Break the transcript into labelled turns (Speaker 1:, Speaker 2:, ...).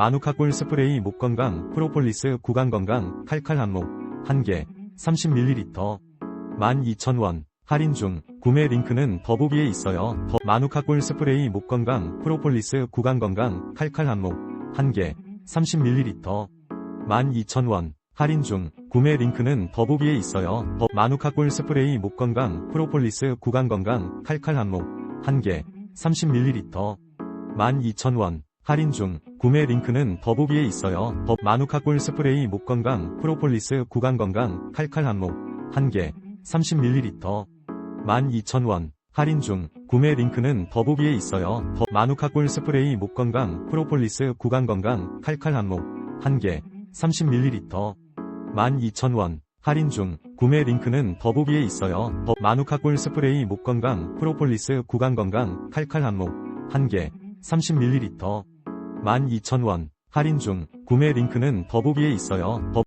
Speaker 1: 마누카꿀 스프레이 목 건강 프로폴리스 구강 건강 칼칼 한목 1개 30ml 12,000원 할인 중 구매 링크는 더보기에 있어요. 더 마누카꿀 스프레이 목 건강 프로폴리스 구강 건강 칼칼 한목 1개 30ml 12,000원 할인 중 구매 링크는 더보기에 있어요. 더 마누카꿀 스프레이 목 건강 프로폴리스 구강 건강 칼칼 한목 1개 30ml 12,000원 할인 중 구매 링크는 더보기에 있어요. 더 마누카꿀 스프레이 목 건강 프로폴리스 구강 건강 칼칼 한목 1개 30ml 12,000원 할인 중 구매 링크는 더보기에 있어요. 더 마누카꿀 스프레이 목 건강 프로폴리스 구강 건강 칼칼 한목 1개 30ml 12,000원 할인 중 구매 링크는 더보기에 있어요. 더 마누카꿀 스프레이 목 건강 프로폴리스 구강 건강 칼칼 한목 1개 30ml 12,000원 할인 중 구매 링크는 더보기에 있어요. 더